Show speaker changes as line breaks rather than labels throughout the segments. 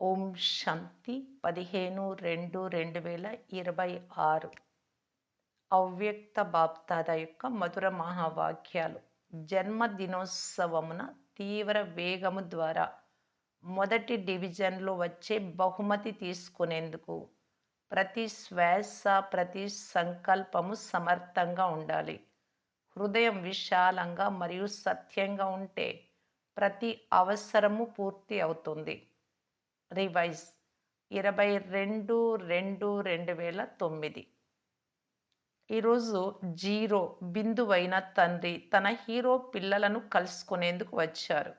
ఓం శాంతి పదిహేను రెండు రెండు వేల ఇరవై ఆరు. అవ్యక్త బాప్తాద యొక్క మధుర మహావాక్యాలు. జన్మదినోత్సవమున తీవ్ర వేగము ద్వారా మొదటి డివిజన్లో వచ్చే బహుమతి తీసుకునేందుకు ప్రతి శ్వాస ప్రతి సంకల్పము సమర్థంగా ఉండాలి. హృదయం విశాలంగా మరియు సత్యంగా ఉంటే ప్రతి అవసరము పూర్తి అవుతుంది. రివైజ్. ఇరవై రెండు రెండు రెండు వేల తొమ్మిది. ఈరోజు జీరో బిందువైన తండ్రి తన హీరో పిల్లలను కలుసుకునేందుకు వచ్చారు.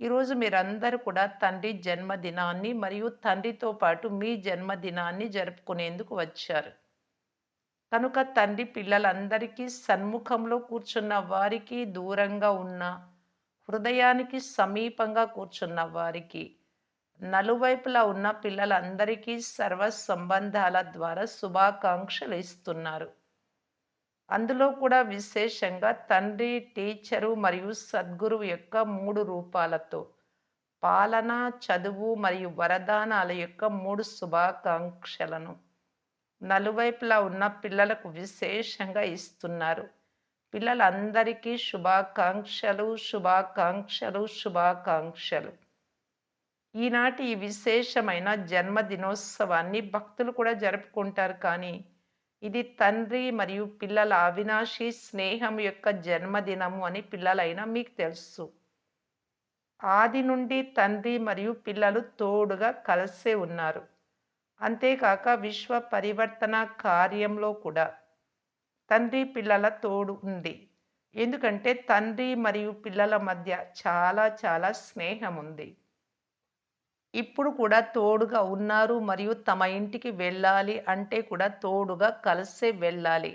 ఈరోజు మీరందరూ కూడా తండ్రి జన్మదినాన్ని మరియు తండ్రితో పాటు మీ జన్మదినాన్ని జరుపుకునేందుకు వచ్చారు. కనుక తండ్రి పిల్లలందరికీ సన్ముఖంలో కూర్చున్న వారికి దూరంగా ఉన్న హృదయానికి సమీపంగా కూర్చున్న వారికి నలువైపులా ఉన్న పిల్లలందరికీ సర్వ సంబంధాల ద్వారా శుభాకాంక్షలు ఇస్తున్నారు. అందులో కూడా విశేషంగా తండ్రి టీచరు మరియు సద్గురువు యొక్క మూడు రూపాలతో పాలన చదువు మరియు వరదానాల యొక్క మూడు శుభాకాంక్షలను నలువైపులా ఉన్న పిల్లలకు విశేషంగా ఇస్తున్నారు. పిల్లలందరికీ శుభాకాంక్షలు శుభాకాంక్షలు శుభాకాంక్షలు. ఈనాటి ఈ విశేషమైన జన్మదినోత్సవాన్ని భక్తులు కూడా జరుపుకుంటారు కానీ ఇది తండ్రి మరియు పిల్లల అవినాశి స్నేహం యొక్క జన్మదినము అని పిల్లలైనా మీకు తెలుసు. ఆది నుండి తండ్రి మరియు పిల్లలు తోడుగా కలిసే ఉన్నారు. అంతేకాక విశ్వ పరివర్తన కార్యంలో కూడా తండ్రి పిల్లల తోడు ఉంది. ఎందుకంటే తండ్రి మరియు పిల్లల మధ్య చాలా చాలా స్నేహం ఉంది. ఇప్పుడు కూడా తోడుగా ఉన్నారు మరియు తమ ఇంటికి వెళ్ళాలి అంటే కూడా తోడుగా కలిసే వెళ్ళాలి.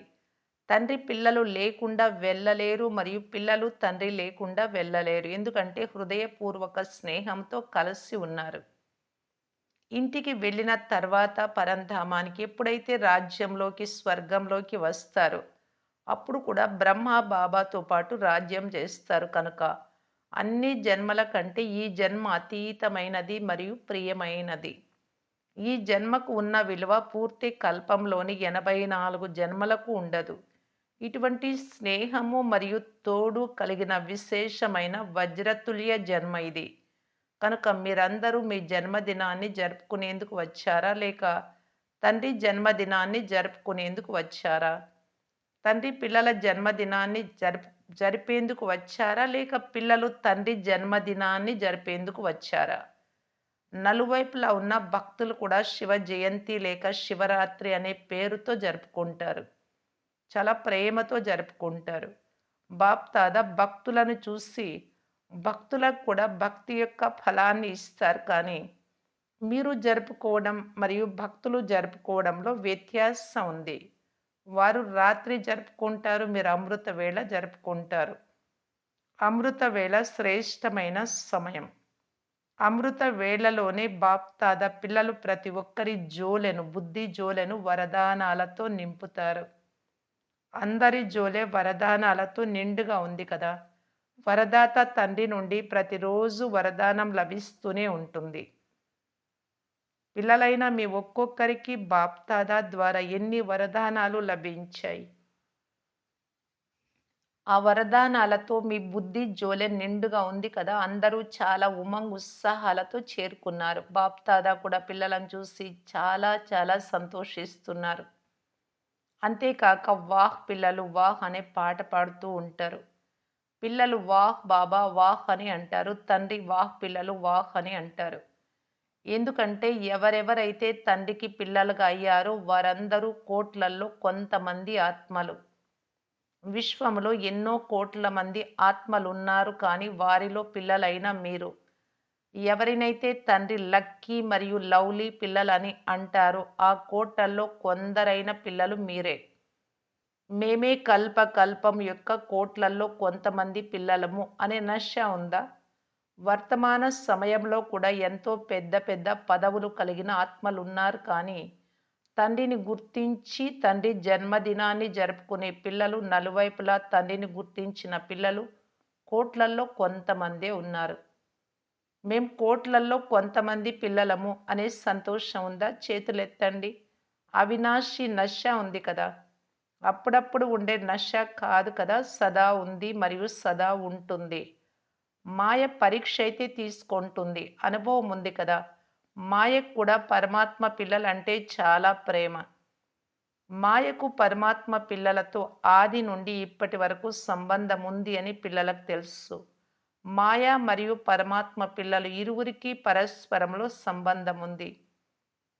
తండ్రి పిల్లలు లేకుండా వెళ్ళలేరు మరియు పిల్లలు తండ్రి లేకుండా వెళ్ళలేరు. ఎందుకంటే హృదయపూర్వక స్నేహంతో కలిసి ఉన్నారు. ఇంటికి వెళ్ళిన తర్వాత పరంధామానికి ఎప్పుడైతే రాజ్యంలోకి స్వర్గంలోకి వస్తారో అప్పుడు కూడా బ్రహ్మ బాబాతో పాటు రాజ్యం చేస్తారు కనుక. అన్ని జన్మల కంటే ఈ జన్మ అతీతమైనది మరియు ప్రియమైనది. ఈ జన్మకు ఉన్న విలువ పూర్తి కల్పంలోని ఎనభై నాలుగు జన్మలకు ఉండదు. ఇటువంటి స్నేహము మరియు తోడు కలిగిన విశేషమైన వజ్రతుల్య జన్మ ఇది. కనుక మీరందరూ మీ జన్మదినాన్ని జరుపుకునేందుకు వచ్చారా? లేక తండ్రి జన్మదినాన్ని జరుపుకునేందుకు వచ్చారా? తండ్రి పిల్లల జన్మదినాన్ని జరుపు జరిపేందుకు వచ్చారా? లేక పిల్లలు తండ్రి జన్మదినాన్ని జరిపేందుకు వచ్చారా? నలువైపులా ఉన్న భక్తులు కూడా శివ జయంతి లేక శివరాత్రి అనే పేరుతో జరుపుకుంటారు. చాలా ప్రేమతో జరుపుకుంటారు. బాప్తాద భక్తులను చూసి భక్తులకు కూడా భక్తి యొక్క ఫలాన్ని ఇస్తారు. కానీ మీరు జరుపుకోవడం మరియు భక్తులు జరుపుకోవడంలో వ్యత్యాసం ఉంది. వారు రాత్రి జరుపుకుంటారు మీరు అమృత వేళ జరుపుకుంటారు. అమృత వేళ శ్రేష్టమైన సమయం. అమృత వేళలోనే బాప్తాద పిల్లలు ప్రతి ఒక్కరి జోలెను బుద్ధి జోలెను వరదానాలతో నింపుతారు. అందరి జోలే వరదానాలతో నిండుగా ఉంది కదా. వరదాత తండ్రి నుండి ప్రతిరోజు వరదానం లభిస్తూనే ఉంటుంది. పిల్లలైన మీ ఒక్కొక్కరికి బాప్తాదా ద్వారా ఎన్ని వరదానాలు లభించాయి? ఆ వరదానాలతో మీ బుద్ధి జోలె నిండుగా ఉంది కదా. అందరూ చాలా ఉమంగ్ ఉత్సాహాలతో చేరుకున్నారు. బాప్తాదా కూడా పిల్లలను చూసి చాలా చాలా సంతోషిస్తున్నారు. అంతేకాక వాహ్ పిల్లలు వాహ్ అనే పాట పాడుతూ ఉంటారు. పిల్లలు వాహ్ బాబా వాహ్ అని అంటారు. తండ్రి వాహ్ పిల్లలు వాహ్ అని అంటారు. ఎందుకంటే ఎవరెవరైతే తండ్రికి పిల్లలుగా అయ్యారో వారందరూ కోట్లల్లో కొంతమంది ఆత్మలు. విశ్వంలో ఎన్నో కోట్ల మంది ఆత్మలు ఉన్నారు కానీ వారిలో పిల్లలైన మీరు. ఎవరినైతే తండ్రి లక్కీ మరియు లవ్లీ పిల్లలని అంటారో ఆ కోటల్లో కొందరైన పిల్లలు మీరే. మేమే కల్ప కల్పం యొక్క కోట్లల్లో కొంతమంది పిల్లలము అనే నశ ఉందా? వర్తమాన సమయంలో కూడా ఎంతో పెద్ద పెద్ద పదవులు కలిగిన ఆత్మలు ఉన్నారు కానీ తండ్రిని గుర్తించి తండ్రి జన్మదినాన్ని జరుపుకునే పిల్లలు నలువైపులా తండ్రిని గుర్తించిన పిల్లలు కోట్లల్లో కొంతమందే ఉన్నారు. మేం కోట్లల్లో కొంతమంది పిల్లలము అనే సంతోషం ఉందా? చేతులెత్తండి. అవినాశి నశ ఉంది కదా. అప్పుడప్పుడు ఉండే నశ కాదు కదా. సదా ఉంది మరియు సదా ఉంటుంది. మాయ పరీక్ష అయితే తీసుకుంటుంది. అనుభవం ఉంది కదా. మాయకు కూడా పరమాత్మ పిల్లలంటే చాలా ప్రేమ. మాయకు పరమాత్మ పిల్లలతో ఆది నుండి ఇప్పటి వరకు సంబంధం ఉంది అని పిల్లలకు తెలుసు. మాయ మరియు పరమాత్మ పిల్లలు ఇరువురికి పరస్పరంలో సంబంధం ఉంది.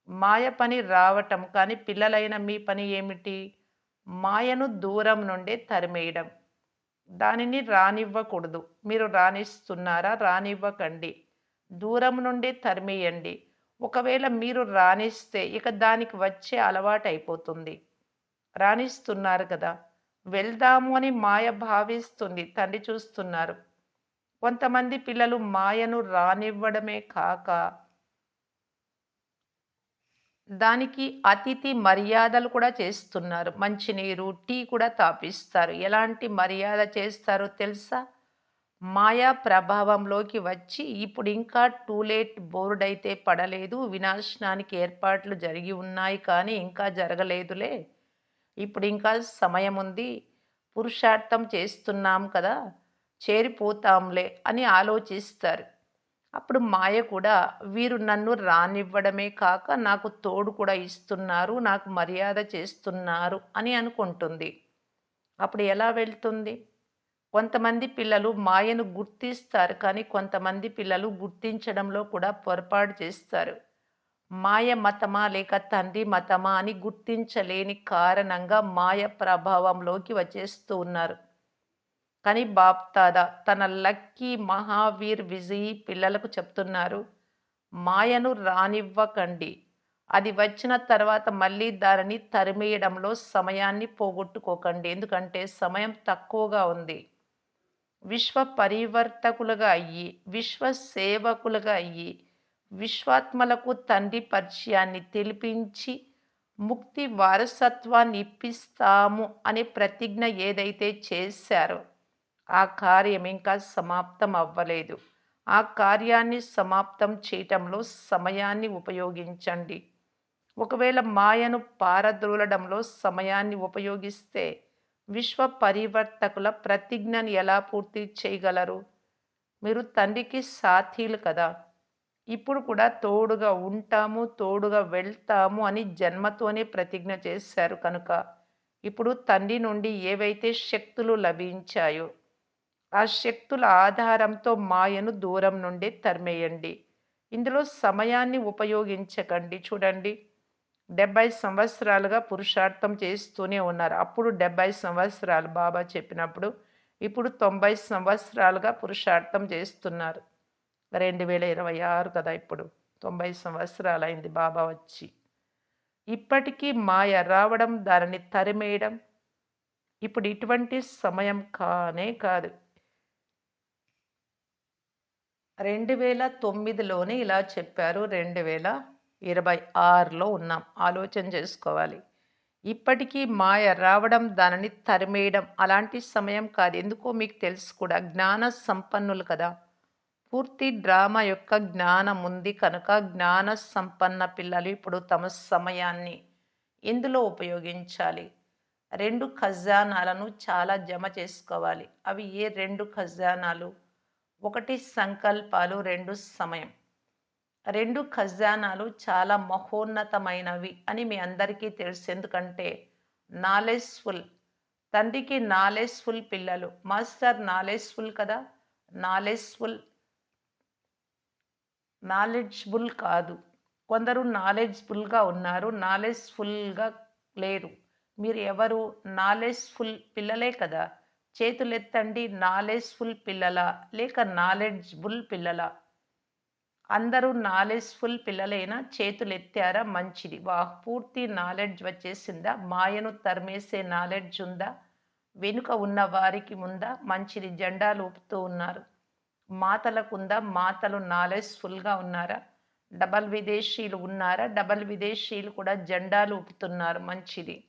మాయ పని రావటం కానీ పిల్లలైన మీ పని ఏమిటి? మాయను దూరం నుండే తరిమేయడం. దానిని రానివ్వకూడదు. మీరు రాణిస్తున్నారా? రానివ్వకండి. దూరం నుండి తరిమేయండి. ఒకవేళ మీరు రాణిస్తే ఇక దానికి వచ్చే అలవాటు అయిపోతుంది రాణిస్తున్నారు కదా. వెళ్దాము అని మాయ భావిస్తుంది. తండ్రి చూస్తున్నారు. కొంతమంది పిల్లలు మాయను రానివ్వడమే కాక దానికి అతిథి మర్యాదలు కూడా చేస్తున్నారు. మంచినీరు టీ కూడా తాపిస్తారు. ఎలాంటి మర్యాద చేస్తారో తెలుసా? మాయా ప్రభావంలోకి వచ్చి ఇప్పుడు ఇంకా టూలేట్ బోర్డు అయితే పడలేదు. వినాశనానికి ఏర్పాట్లు జరిగి ఉన్నాయి కానీ ఇంకా జరగలేదులే. ఇప్పుడు ఇంకా సమయం ఉంది. పురుషార్థం చేస్తున్నాం కదా చేరిపోతాంలే అని ఆలోచిస్తారు. అప్పుడు మాయ కూడా వీరు నన్ను రానివ్వడమే కాక నాకు తోడు కూడా ఇస్తున్నారు నాకు మర్యాద చేస్తున్నారు అని అనుకుంటుంది. అప్పుడు ఎలా వెళ్తుంది? కొంతమంది పిల్లలు మాయను గుర్తిస్తారు కానీ కొంతమంది పిల్లలు గుర్తించడంలో కూడా పొరపాటు చేస్తారు. మాయ మతమా లేక తండ్రి మతమా అని గుర్తించలేని కారణంగా మాయ ప్రభావంలోకి వచ్చేస్తూ ఉన్నారు. కానీ బాప్తాదా తన లక్కీ మహావీర్ విజయ్ పిల్లలకు చెప్తున్నారు మాయను రానివ్వకండి. అది వచ్చిన తర్వాత మళ్ళీ దానిని తరిమేయడంలో సమయాన్ని పోగొట్టుకోకండి. ఎందుకంటే సమయం తక్కువగా ఉంది. విశ్వ పరివర్తకులుగా అయ్యి విశ్వ సేవకులుగా అయ్యి విశ్వాత్మలకు తండ్రి పరిచయాన్ని తెలిపించి ముక్తి వారసత్వాన్ని ఇప్పిస్తాము అనే ప్రతిజ్ఞ ఏదైతే చేశారో ఆ కార్యం ఇంకా సమాప్తం అవ్వలేదు ఆ కార్యాన్ని సమాప్తం చేయటంలో సమయాన్ని ఉపయోగించండి. ఒకవేళ మాయను పారద్రోలడంలో సమయాన్ని ఉపయోగిస్తే విశ్వ పరివర్తకుల ప్రతిజ్ఞను ఎలా పూర్తి చేయగలరు? మీరు తండ్రికి సాథీలు కదా. ఇప్పుడు కూడా తోడుగా ఉంటాము తోడుగా వెళ్తాము అని జన్మతోనే ప్రతిజ్ఞ చేశారు కనుక. ఇప్పుడు తండ్రి నుండి ఏవైతే శక్తులు లభించాయో ఆ శక్తుల ఆధారంతో మాయను దూరం నుండి తరిమేయండి. ఇందులో సమయాన్ని ఉపయోగించకండి. చూడండి. డెబ్బై సంవత్సరాలుగా పురుషార్థం చేస్తూనే ఉన్నారు. అప్పుడు డెబ్బై సంవత్సరాలు బాబా చెప్పినప్పుడు ఇప్పుడు తొంభై సంవత్సరాలుగా పురుషార్థం చేస్తున్నారు. రెండు వేల ఇరవై ఆరు కదా ఇప్పుడు. తొంభై సంవత్సరాలు అయింది బాబా వచ్చి. ఇప్పటికీ మాయ రావడం దానిని తరిమేయడం ఇప్పుడు ఇటువంటి సమయం కానే కాదు. రెండు వేల తొమ్మిదిలోనే ఇలా చెప్పారు. రెండు వేల ఇరవై ఆరులో ఉన్నాం. ఆలోచన చేసుకోవాలి. ఇప్పటికీ మాయ రావడం దానిని తరిమేయడం అలాంటి సమయం కాదు. ఎందుకో మీకు తెలుసు కూడా జ్ఞాన సంపన్నులు కదా. పూర్తి డ్రామా యొక్క జ్ఞానం ఉంది కనుక జ్ఞాన సంపన్న పిల్లలు ఇప్పుడు తమ సమయాన్ని ఎందులో ఉపయోగించాలి. రెండు ఖజానాలను చాలా జమ చేసుకోవాలి. అవి ఏ రెండు ఖజానాలు? ఒకటి సంకల్పాలు రెండు సమయం. రెండు ఖజానాలు చాలా మహోన్నతమైనవి అని మీ అందరికీ తెలుసు. ఎందుకంటే నాలెజ్ఫుల్ తండ్రికి నాలెజ్ఫుల్ పిల్లలు. మాస్టర్ నాలెజ్ఫుల్ కదా? నాలెడ్జ్ఫుల్ నాలెడ్జ్బుల్ కాదు. కొందరు నాలెడ్జ్ఫుల్గా ఉన్నారు నాలెడ్జ్ఫుల్గా లేరు. మీరు ఎవరు? నాలెడ్జ్ఫుల్ పిల్లలే కదా? చేతులెత్తండి నాలెడ్జ్ఫుల్ పిల్లల లేక నాలెడ్జ్బుల్ పిల్లల. అందరూ నాలెడ్జ్ఫుల్ పిల్లలైనా చేతులెత్తారా మంచిది. వా పూర్తి నాలెడ్జ్ వచ్చేసిందా? మాయను తరిమేసే నాలెడ్జ్ ఉందా? వెనుక ఉన్న వారికి ఉందా మంచిది. జెండాలు ఊపుతూ ఉన్నారు. మాతలకుందా? మాతలు నాలెడ్జ్ఫుల్గా ఉన్నారా? డబల్ విదేశీయులు ఉన్నారా? డబల్ విదేశీయులు కూడా జెండాలు ఊపుతున్నారు మంచిది.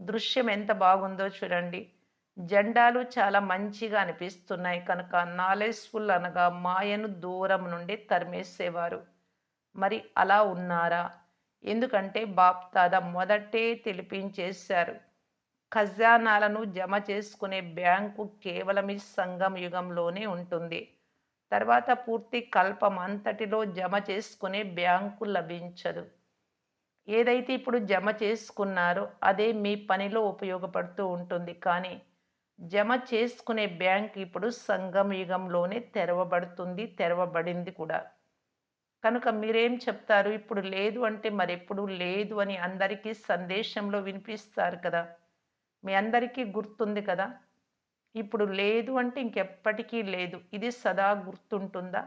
దృశ్యం ఎంత బాగుందో చూడండి. జెండాలు చాలా మంచిగా అనిపిస్తున్నాయి కనుక నాలెజ్ఫుల్ అనగా మాయను దూరం నుండి తరిమేసేవారు. మరి అలా ఉన్నారా? ఎందుకంటే బాప్తాద మొదటే తెలిపించేశారు. ఖజానాలను జమ చేసుకునే బ్యాంకు కేవలం ఈ సంఘం యుగంలోనే ఉంటుంది. తర్వాత పూర్తి కల్పం అంతటిలో జమ చేసుకునే బ్యాంకు లభించదు. ఏదైతే ఇప్పుడు జమ చేసుకున్నారో అదే మీ పనిలో ఉపయోగపడుతూ ఉంటుంది. కానీ జమ చేసుకునే బ్యాంక్ ఇప్పుడు సంఘం యుగంలోనే తెరవబడుతుంది. తెరవబడింది కూడా. కనుక మీరేం చెప్తారు? ఇప్పుడు లేదు అంటే మరెప్పుడు లేదు అని అందరికీ సందేశంలో వినిపిస్తారు కదా! మీ అందరికీ గుర్తుంది కదా! ఇప్పుడు లేదు అంటే ఇంకెప్పటికీ లేదు. ఇది సదా గుర్తుంటుందా?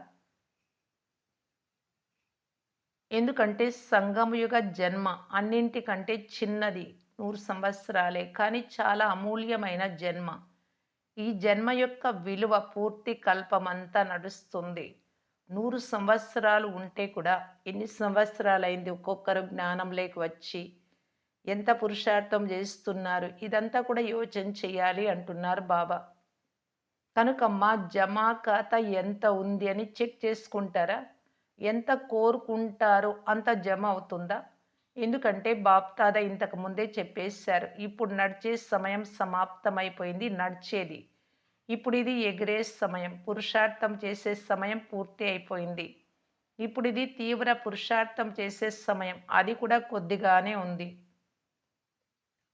ఎందుకంటే సంగమయుగ జన్మ అన్నింటికంటే చిన్నది. నూరు సంవత్సరాలే. కానీ చాలా అమూల్యమైన జన్మ. ఈ జన్మ యొక్క విలువ పూర్తి కల్పమంతా నడుస్తుంది. నూరు సంవత్సరాలు ఉంటే కూడా ఎన్ని సంవత్సరాలైంది ఒక్కొక్కరు జ్ఞానంలోకి వచ్చి? ఎంత పురుషార్థం చేస్తున్నారు? ఇదంతా కూడా యోచన చేయాలి అంటున్నారు బాబా. కనుక మా జమా ఖాతా ఎంత ఉంది అని చెక్ చేసుకుంటారా? ఎంత కోరుకుంటారో అంత జమ అవుతుందా? ఎందుకంటే బాప్దాదా ఇంతకు ముందే చెప్పేశారు. ఇప్పుడు నడిచే సమయం సమాప్తమైపోయింది. నడిచేది. ఇప్పుడు ఇది ఎగిరే సమయం. పురుషార్థం చేసే సమయం పూర్తి అయిపోయింది. ఇప్పుడు ఇది తీవ్ర పురుషార్థం చేసే సమయం. అది కూడా కొద్దిగానే ఉంది.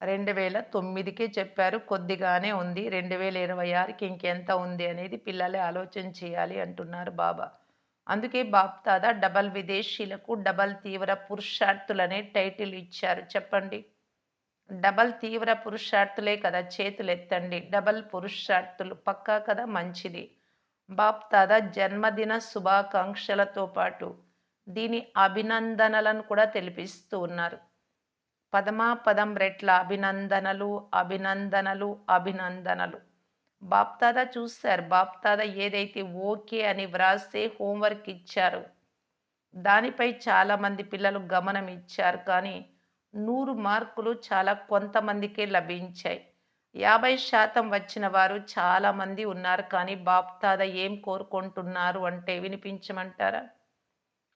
2009కే చెప్పారు కొద్దిగానే ఉంది. 2026కి ఇంకెంత ఉంది అనేది పిల్లలే ఆలోచన చేయాలి అంటున్నారు బాబా. అందుకే బాప్తాద డబల్ విదేశీలకు డబల్ తీవ్ర పురుషార్థులనే టైటిల్ ఇచ్చారు. చెప్పండి. డబల్ తీవ్ర పురుషార్థులే కదా చేతులెత్తండి. డబల్ పురుషార్థులు పక్కా కదా మంచిది. బాప్తాద జన్మదిన శుభాకాంక్షలతో పాటు దీని అభినందనలను కూడా తెలిపిస్తూ ఉన్నారు. పదమా పదం రెట్ల అభినందనలు, అభినందనలు, అభినందనలు. బాప్దాదా చూశారు. బాప్దాదా ఏదైతే ఓకే అని వ్రాస్తే హోంవర్క్ ఇచ్చారు. దానిపై చాలామంది పిల్లలు గమనం ఇచ్చారు. కానీ నూరు మార్కులు చాలా కొంతమందికే లభించాయి. 50% వచ్చిన వారు చాలామంది ఉన్నారు. కానీ బాప్తాదా ఏం కోరుకుంటున్నారు అంటే వినిపించమంటారా?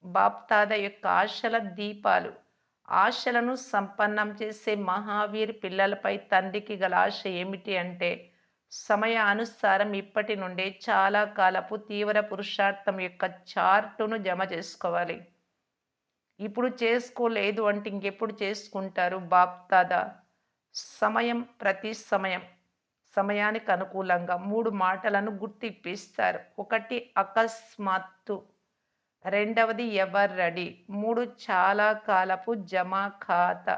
బాప్తాదా యొక్క ఆశల దీపాలు. ఆశలను సంపన్నం చేసే మహావీర్ పిల్లలపై తండ్రికి గల ఆశ ఏమిటి అంటే సమయానుసారం ఇప్పటి నుండే చాలా కాలపు తీవ్ర పురుషార్థం యొక్క చార్టును జమ చేసుకోవాలి. ఇప్పుడు చేసుకోలేదు అంటే ఇంకెప్పుడు చేసుకుంటారు? బాప్తాదా సమయం ప్రతి సమయం సమయానికి అనుకూలంగా మూడు మాటలను గుర్తిప్పిస్తారు. ఒకటి అకస్మాత్తు. రెండవది ఎవర్ రెడీ. మూడు చాలా కాలపు జమా ఖాతా.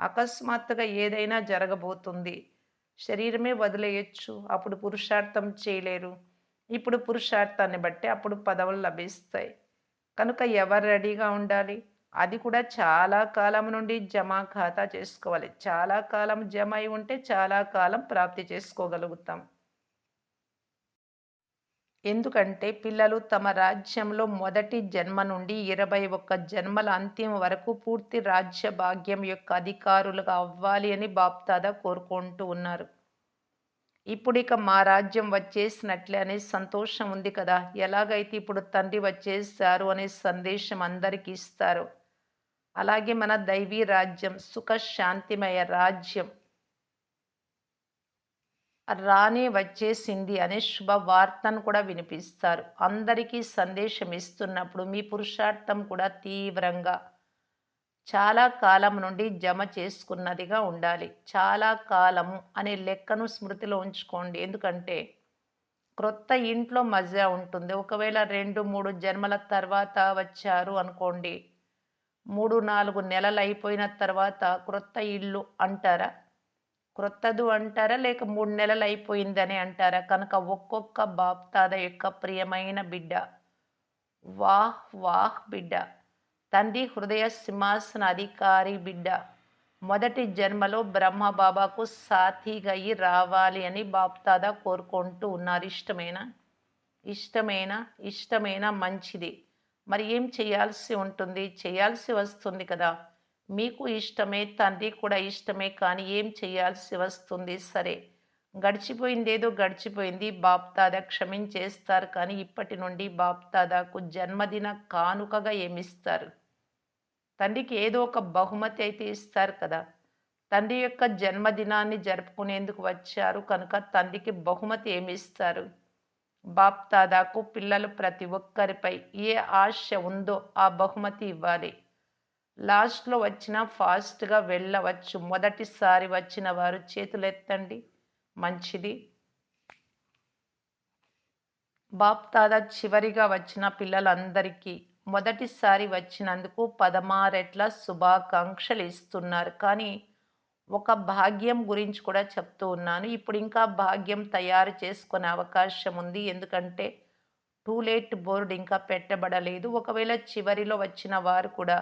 అకస్మాత్తుగా ఏదైనా జరగబోతుంది. శరీరమే వదిలేయొచ్చు. అప్పుడు పురుషార్థం చేయలేరు. ఇప్పుడు పురుషార్థాన్ని బట్టి అప్పుడు పదవులు లభిస్తాయి. కనుక ఎవరు రెడీగా ఉండాలి? అది కూడా చాలా కాలం నుండి జమా ఖాతా చేసుకోవాలి. చాలా కాలం జమ అయి ఉంటే చాలా కాలం ప్రాప్తి చేసుకోగలుగుతాం. ఎందుకంటే పిల్లలు తమ రాజ్యంలో మొదటి జన్మ నుండి 21 జన్మల అంత్యం వరకు పూర్తి రాజ్య భాగ్యం యొక్క అధికారులుగా అవ్వాలి అని బాప్దాదా కోరుకుంటూ ఉన్నారు. ఇప్పుడిక మా రాజ్యం వచ్చేసినట్లే అనే సంతోషం ఉంది కదా! ఎలాగైతే ఇప్పుడు తండ్రి వచ్చేసారు అనే సందేశం అందరికి ఇస్తారు అలాగే మన దైవీ రాజ్యం సుఖ శాంతిమయ రాజ్యం రానే వచ్చేసింది అనే శుభవార్తను కూడా వినిపిస్తారు. అందరికీ సందేశం ఇస్తున్నప్పుడు మీ పురుషార్థం కూడా తీవ్రంగా చాలా కాలం నుండి జమ చేసుకున్నదిగా ఉండాలి. చాలా కాలము అనే లెక్కను స్మృతిలో ఉంచుకోండి. ఎందుకంటే క్రొత్త ఇంట్లో మజా ఉంటుంది. ఒకవేళ 2, 3 జన్మల తర్వాత వచ్చారు అనుకోండి. 3, 4 నెలలు అయిపోయిన తర్వాత క్రొత్త ఇల్లు అంటారా? క్రొత్తదు అంటారా? లేక మూడు నెలలు అయిపోయిందని అంటారా? కనుక ఒక్కొక్క బాప్తాద యొక్క ప్రియమైన బిడ్డ వాహ్! వాహ్! బిడ్డ తండ్రి హృదయ సింహాసన అధికారి బిడ్డ మొదటి జన్మలో బ్రహ్మబాబాకు సాథీగా అయి రావాలి అని బాప్తాద కోరుకుంటూ ఉన్నారు. ఇష్టమేనా? ఇష్టమేనా? ఇష్టమేనా? మంచిది. మరి ఏం చేయాల్సి ఉంటుంది? చేయాల్సి వస్తుంది కదా! మీకు ఇష్టమే, తండ్రి కూడా ఇష్టమే కానీ ఏం చేయాల్సి వస్తుంది? సరే గడిచిపోయిందేదో గడిచిపోయింది. బాప్తాదా క్షమించేస్తారు కానీ ఇప్పటి నుండి బాప్తాదాకు జన్మదిన కానుకగా ఏమిస్తారు? తండ్రికి ఏదో ఒక బహుమతి అయితే ఇస్తారు కదా. తండ్రి యొక్క జన్మదినాన్ని జరుపుకునేందుకు వచ్చారు కనుక తండ్రికి బహుమతి ఏమి ఇస్తారు బాప్తాదాకు పిల్లలు ప్రతి ఒక్కరిపై ఏ ఆశ ఉందో ఆ బహుమతి ఇవ్వాలి. లాస్ట్లో వచ్చిన ఫాస్ట్గా వెళ్ళవచ్చు. మొదటిసారి వచ్చిన వారు చేతులెత్తండి. మంచిది. బాప్తాదా చివరిగా వచ్చిన పిల్లలందరికీ మొదటిసారి వచ్చినందుకు పదమారెట్ల శుభాకాంక్షలు ఇస్తున్నారు. కానీ ఒక భాగ్యం గురించి కూడా చెప్తూ ఉన్నాను. ఇప్పుడు ఇంకా భాగ్యం తయారు చేసుకునే అవకాశం ఉంది. ఎందుకంటే టూ లేట్ బోర్డు ఇంకా పెట్టబడలేదు. ఒకవేళ చివరిలో వచ్చిన వారు కూడా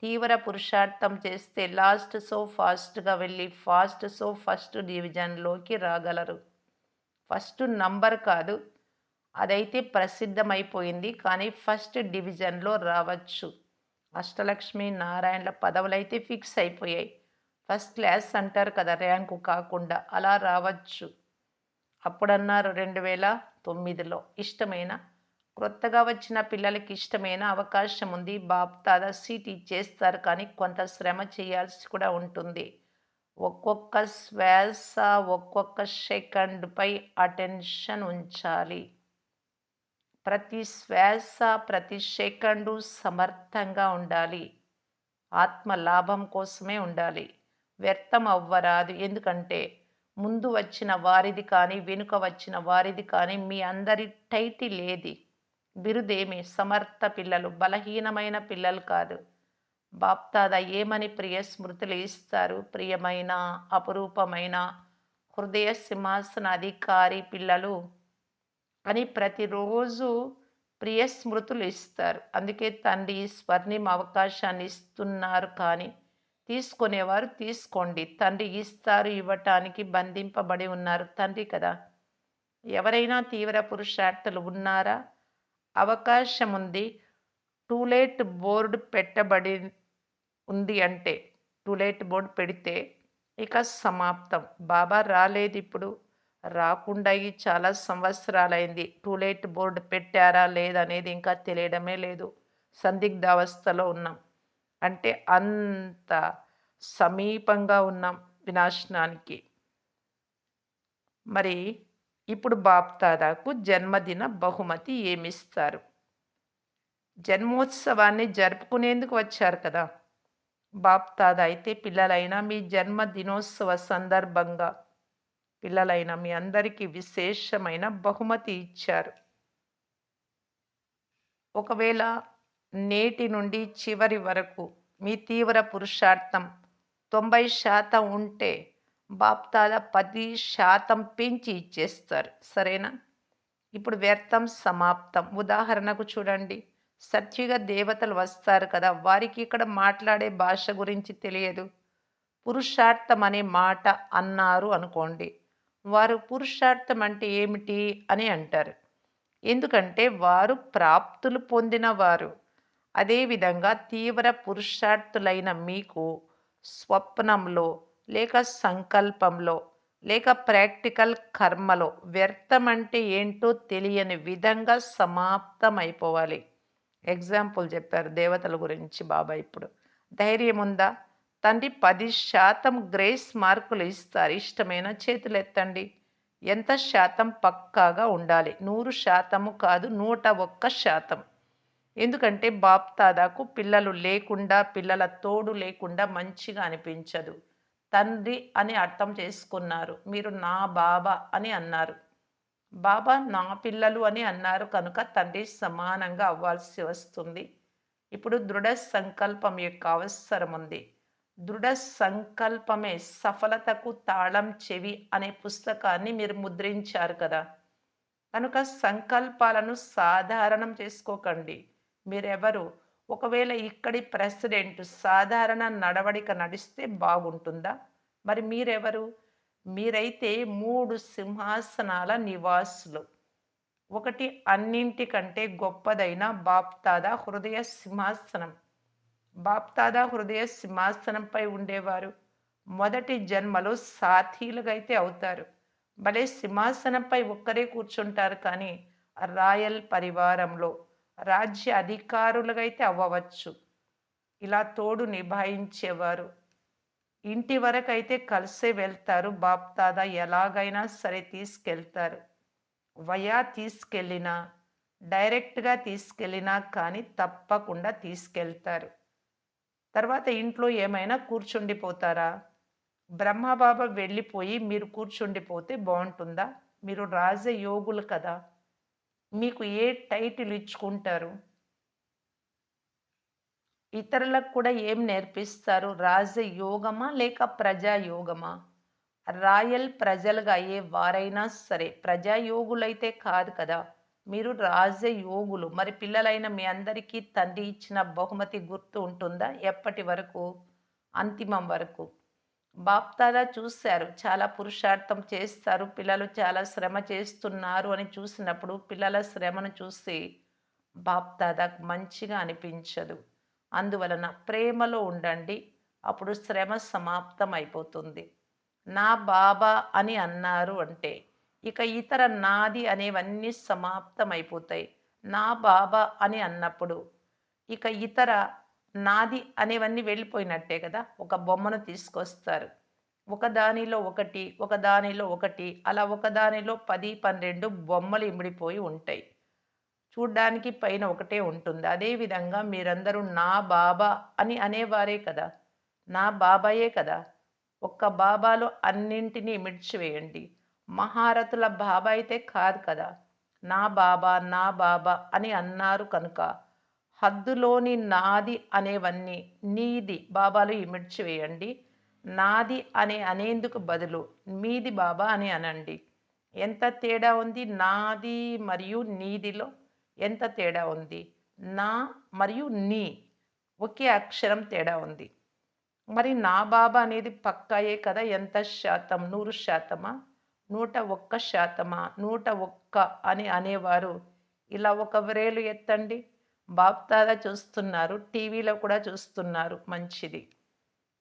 తీవ్ర పురుషార్థం చేస్తే లాస్ట్ సో ఫాస్ట్గా వెళ్ళి ఫాస్ట్ సో ఫస్ట్ డివిజన్లోకి రాగలరు. ఫస్ట్ నంబర్ కాదు అదైతే ప్రసిద్ధమైపోయింది. కానీ ఫస్ట్ డివిజన్లో రావచ్చు. అష్టలక్ష్మి నారాయణల పదవులైతే ఫిక్స్ అయిపోయాయి. ఫస్ట్ క్లాస్ అంటారు కదా ర్యాంకు కాకుండా అలా రావచ్చు. అప్పుడన్నారు రెండు వేల తొమ్మిదిలో. ఇష్టమైన? క్రొత్తగా వచ్చిన పిల్లలకి ఇష్టమైన అవకాశం ఉంది. బాప్తాద సీట్ ఇచ్చేస్తారు కానీ కొంత శ్రమ చేయాల్సి కూడా ఉంటుంది. ఒక్కొక్క శ్వాస ఒక్కొక్క సెకండ్పై అటెన్షన్ ఉంచాలి. ప్రతి శ్వాస ప్రతి సెకండు సమర్థంగా ఉండాలి. ఆత్మ లాభం కోసమే ఉండాలి. వ్యర్థం అవ్వరాదు. ఎందుకంటే ముందు వచ్చిన వారిది కానీ వెనుక వచ్చిన వారిది కానీ మీ అందరి టైటిల్ ఏది బిరుదేమి సమర్థ పిల్లలు బలహీనమైన పిల్లలు కాదు. బాప్తాద ఏమని ప్రియ స్మృతులు ఇస్తారు? ప్రియమైన అపురూపమైన హృదయ సింహాసన అధికారి పిల్లలు అని ప్రతిరోజు ప్రియ స్మృతులు ఇస్తారు. అందుకే తండ్రి స్వర్ణిమ అవకాశాన్ని ఇస్తున్నారు కానీ తీసుకునేవారు తీసుకోండి. తండ్రి ఇస్తారు ఇవ్వటానికి బంధింపబడి ఉన్నారు తండ్రి కదా. ఎవరైనా తీవ్ర పురుషార్థులు ఉన్నారా? అవకాశం ఉంది టూలేట్ బోర్డు పెట్టబడి ఉంది అంటే టూలేట్ బోర్డు పెడితే ఇక సమాప్తం. బాబా రాలేదు ఇప్పుడు. రాకుండా చాలా సంవత్సరాలైంది. టూలేట్ బోర్డు పెట్టారా లేదనేది ఇంకా తెలియడమే లేదు. సందిగ్ధావస్థలో ఉన్నాం. అంటే అంత సమీపంగా ఉన్నాం వినాశనానికి. మరి ఇప్పుడు బాప్తాదాకు జన్మదిన బహుమతి ఏమిస్తారు? జన్మోత్సవాన్ని జరుపుకునేందుకు వచ్చారు కదా. బాప్తాద అయితే పిల్లలైనా మీ జన్మదినోత్సవ సందర్భంగా పిల్లలైన మీ అందరికీ విశేషమైన బహుమతి ఇచ్చారు. ఒకవేళ నేటి నుండి చివరి వరకు మీ తీవ్ర పురుషార్థం తొంభై శాతం ఉంటే బాప్తాల పది శాతం పెంచి ఇచ్చేస్తారు. సరేనా? ఇప్పుడు వ్యర్థం సమాప్తం. ఉదాహరణకు చూడండి. సత్యుగా దేవతలు వస్తారు కదా వారికి ఇక్కడ మాట్లాడే భాష గురించి తెలియదు. పురుషార్థం అనే మాట అన్నారు అనుకోండి. వారు పురుషార్థం అంటే ఏమిటి అని అంటారు. ఎందుకంటే వారు ప్రాప్తులు పొందినవారు. అదేవిధంగా తీవ్ర పురుషార్థులైన మీకు స్వప్నంలో లేక సంకల్పంలో లేక ప్రాక్టికల్ కర్మలో వ్యర్థం అంటే ఏంటో తెలియని విధంగా సమాప్తమైపోవాలి. ఎగ్జాంపుల్ చెప్పారు దేవతల గురించి బాబా ఇప్పుడు. ధైర్యం ఉందా? తండ్రి పది శాతం గ్రేస్ మార్కులు ఇస్తారు. ఇష్టమైన చేతులు ఎత్తండి. ఎంత శాతం పక్కాగా ఉండాలి? నూరు శాతము కాదు నూట ఒక్క శాతం. ఎందుకంటే బాప్తాదాకు పిల్లలు లేకుండా పిల్లల తోడు లేకుండా మంచిగా అనిపించదు. తండ్రి అని అర్థం చేసుకున్నారు. మీరు నా బాబా అని అన్నారు. బాబా నా పిల్లలు అని అన్నారు కనుక తండ్రి సమానంగా అవ్వాల్సి వస్తుంది. ఇప్పుడు దృఢ సంకల్పం యొక్క అవసరం ఉంది. దృఢ సంకల్పమే సఫలతకు తాళం చెవి అనే పుస్తకాన్ని మీరు ముద్రించారు కదా. కనుక సంకల్పాలను సాధారణం చేసుకోకండి. మీరెవరు? ఒకవేళ ఇక్కడి ప్రెసిడెంట్ సాధారణ నడవడిక నడిస్తే బాగుంటుందా? మరి మీరెవరు? మీరైతే మూడు సింహాసనాల నివాసులు. ఒకటి అన్నింటికంటే గొప్పదైన బాప్తాదా హృదయ సింహాసనం. బాప్తాదా హృదయ సింహాసనంపై ఉండేవారు. మొదటి జన్మలో సాథీలుగా అయితే అవుతారు. భలే సింహాసనంపై ఒక్కరే కూర్చుంటారు కానీ రాయల్ పరివారంలో రాజ్య అధికారులుగా అయితే అవ్వవచ్చు. ఇలా తోడు నిభాయించేవారు. ఇంటి వరకు అయితే కలిసే వెళ్తారు. బాప్తాద ఎలాగైనా సరే తీసుకెళ్తారు. వయా తీసుకెళ్ళినా డైరెక్ట్గా తీసుకెళ్ళినా కానీ తప్పకుండా తీసుకెళ్తారు. తర్వాత ఇంట్లో ఏమైనా కూర్చుండిపోతారా? బ్రహ్మబాబా వెళ్ళిపోయి మీరు కూర్చుండిపోతే బాగుంటుందా? మీరు రాజయోగులు కదా. మీకు ఏ టైటిల్ ఇచ్చుకుంటారు? ఇతరులకు కూడా ఏం నేర్పిస్తారు? రాజయోగమా లేక ప్రజాయోగమా? రాయల్ ప్రజలుగా అయ్యే వారైనా సరే ప్రజాయోగులైతే కాదు కదా. మీరు రాజయోగులు. మరి పిల్లలైన మీ అందరికీ తండ్రి ఇచ్చిన బహుమతి గుర్తు ఉంటుందా? ఎప్పటి వరకు? అంతిమం వరకు. బాప్తాదా చూశారు. చాలా పురుషార్థం చేస్తారు. పిల్లలు చాలా శ్రమ చేస్తున్నారు అని చూసినప్పుడు పిల్లల శ్రమను చూసి బాప్దాదాకు మంచిగా అనిపించదు. అందువలన ప్రేమలో ఉండండి. అప్పుడు శ్రమ సమాప్తం అయిపోతుంది నా బాబా అని అన్నారు అంటే ఇక ఇతర నాది అనేవన్నీ సమాప్తం అయిపోతాయి నా బాబా అని అన్నప్పుడు ఇక ఇతర నాది అనేవన్నీ వెళ్ళిపోయినట్టే కదా. ఒక బొమ్మను తీసుకొస్తారు. ఒకదానిలో ఒకటి ఒకదానిలో ఒకటి అలా ఒకదానిలో పది పన్నెండు బొమ్మలు ఇమిడిపోయి ఉంటాయి. చూడ్డానికి పైన ఒకటే ఉంటుంది. అదేవిధంగా మీరందరూ నా బాబా అని అనేవారే కదా. నా బాబాయే కదా. ఒక్క బాబాలో అన్నింటినీ ఇమిడ్చివేయండి. మహారథుల బాబా అయితే కాదు కదా. నా బాబా నా బాబా అని అన్నారు కనుక హద్దులోని నాది అనేవన్నీ నీది బాబాలు ఇమిడ్చివేయండి నాది అనే అనేందుకు బదులు మీది బాబా అని అనండి. ఎంత తేడా ఉంది? నాది మరియు నీదిలో ఎంత తేడా ఉంది? నా మరియు నీ ఒకే అక్షరం తేడా ఉంది. మరి నా బాబా అనేది పక్కాయే కదా? ఎంత శాతం? నూరు శాతమా? నూట ఒక్క శాతమా? నూట ఒక్క అని అనేవారు. ఇలా ఒక వ్రేలు ఎత్తండి. బాప్తాదా చూస్తున్నారు టీవీలో కూడా చూస్తున్నారు. మంచిది.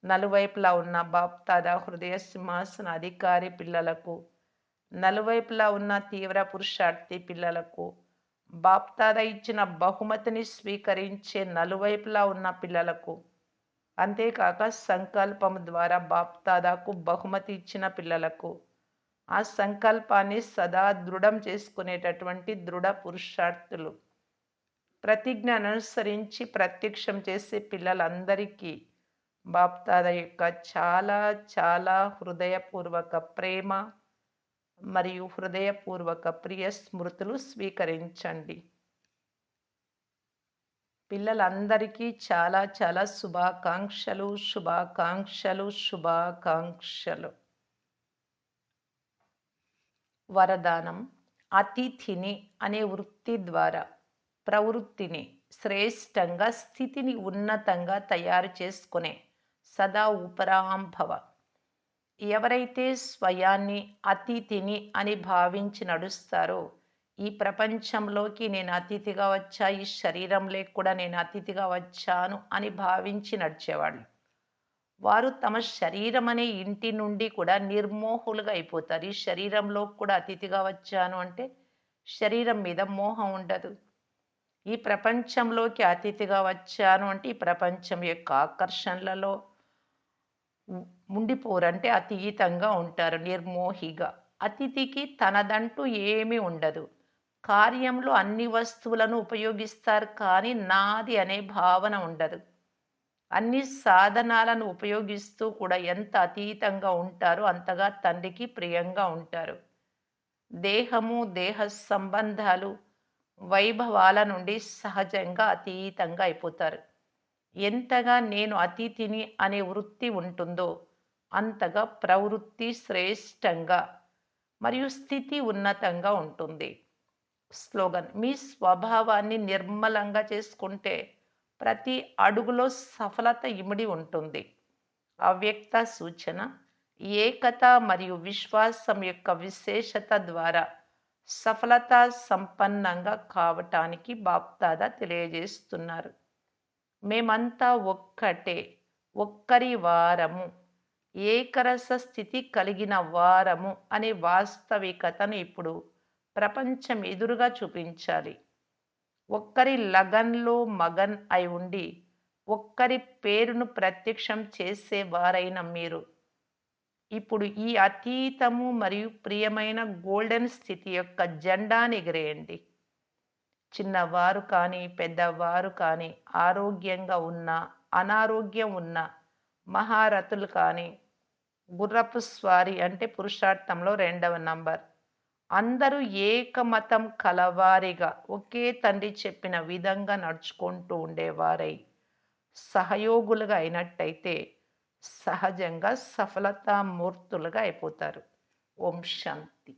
నలువైపులా ఉన్న బాప్తాదా హృదయ సింహాసన అధికారి పిల్లలకు నలువైపులా ఉన్న తీవ్ర పురుషార్థి పిల్లలకు బాప్తాద ఇచ్చిన బహుమతిని స్వీకరించే నలువైపులా ఉన్న పిల్లలకు. అంతేకాక సంకల్పం ద్వారా బాప్తాదాకు బహుమతి ఇచ్చిన పిల్లలకు ఆ సంకల్పాన్ని సదా దృఢం చేసుకునేటటువంటి దృఢ పురుషార్థులు. ప్రతిజ్ఞ అనుసరించి ప్రత్యక్షం చేసే పిల్లలందరికీ బాప్తాద యొక్క చాలా చాలా హృదయపూర్వక ప్రేమ మరియు హృదయపూర్వక ప్రియ స్మృతులు స్వీకరించండి. పిల్లలందరికీ చాలా చాలా శుభాకాంక్షలు శుభాకాంక్షలు శుభాకాంక్షలు. వరదానం అతిథిని అనే వృత్తి ద్వారా. ప్రవృత్తిని శ్రేష్టంగా స్థితిని ఉన్నతంగా తయారు చేసుకునే సదా ఉపరాంభవ. ఎవరైతే స్వయాన్ని అతిథిని అని భావించి నడుస్తారో ఈ ప్రపంచంలోకి నేను అతిథిగా వచ్చా ఈ శరీరంలో కూడా నేను అతిథిగా వచ్చాను అని భావించి నడిచేవాళ్ళు. వారు తమ శరీరం అనే ఇంటి నుండి కూడా నిర్మోహులుగా అయిపోతారు. ఈ శరీరంలో కూడా అతిథిగా వచ్చాను అంటే శరీరం మీద మోహం ఉండదు. ఈ ప్రపంచంలోకి అతిథిగా వచ్చాను అంటే ఈ ప్రపంచం యొక్క ఆకర్షణలలో ఉండిపోరంటే అతీతంగా ఉంటారు నిర్మోహిగా. అతిథికి తనదంటూ ఏమీ ఉండదు. కార్యంలో అన్ని వస్తువులను ఉపయోగిస్తారు కానీ నాది అనే భావన ఉండదు. అన్ని సాధనాలను ఉపయోగిస్తూ కూడా ఎంత అతీతంగా ఉంటారో అంతగా తండ్రికి ప్రియంగా ఉంటారు. దేహము దేహ సంబంధాలు వైభవాల నుండి సహజంగా అతీతంగా అయిపోతారు. ఎంతగా నేను అతిథిని అనే వృత్తి ఉంటుందో అంతగా ప్రవృత్తి శ్రేష్టంగా మరియు స్థితి ఉన్నతంగా ఉంటుంది. స్లోగన్ మీ స్వభావాన్ని నిర్మలంగా చేసుకుంటే ప్రతి అడుగులో సఫలత ఇమిడి ఉంటుంది. అవ్యక్త సూచన ఏకత మరియు విశ్వాసం యొక్క విశేషత ద్వారా సఫలత సంపన్నంగా కావటానికి బాప్తాదా తెలియజేస్తున్నారు. మేమంతా ఒక్కటే ఒక్కరి వారము ఏకరస స్థితి కలిగిన వారము అనే వాస్తవికతను ఇప్పుడు ప్రపంచం ఎదురుగా చూపించాలి. ఒక్కరి లగన్లో మగన్ అయి ఉండి ఒక్కరి పేరును ప్రత్యక్షం చేసేవారైన మీరు. ఇప్పుడు ఈ అతీతము మరియు ప్రియమైన గోల్డెన్ స్థితి యొక్క జెండాని ఎగిరేయండి. చిన్నవారు కానీ పెద్దవారు కానీ ఆరోగ్యంగా ఉన్న అనారోగ్యం ఉన్న మహారథులు కానీ గుర్రపు స్వారీ అంటే పురుషార్థంలో రెండవ నంబర్. అందరూ ఏకమతం కలవారిగా ఒకే తండ్రి చెప్పిన విధంగా నడుచుకుంటూ ఉండేవారై సహయోగులుగా అయినట్టయితే సహజంగా సఫలతామూర్తులుగా అయిపోతారు. ఓం శాంతి.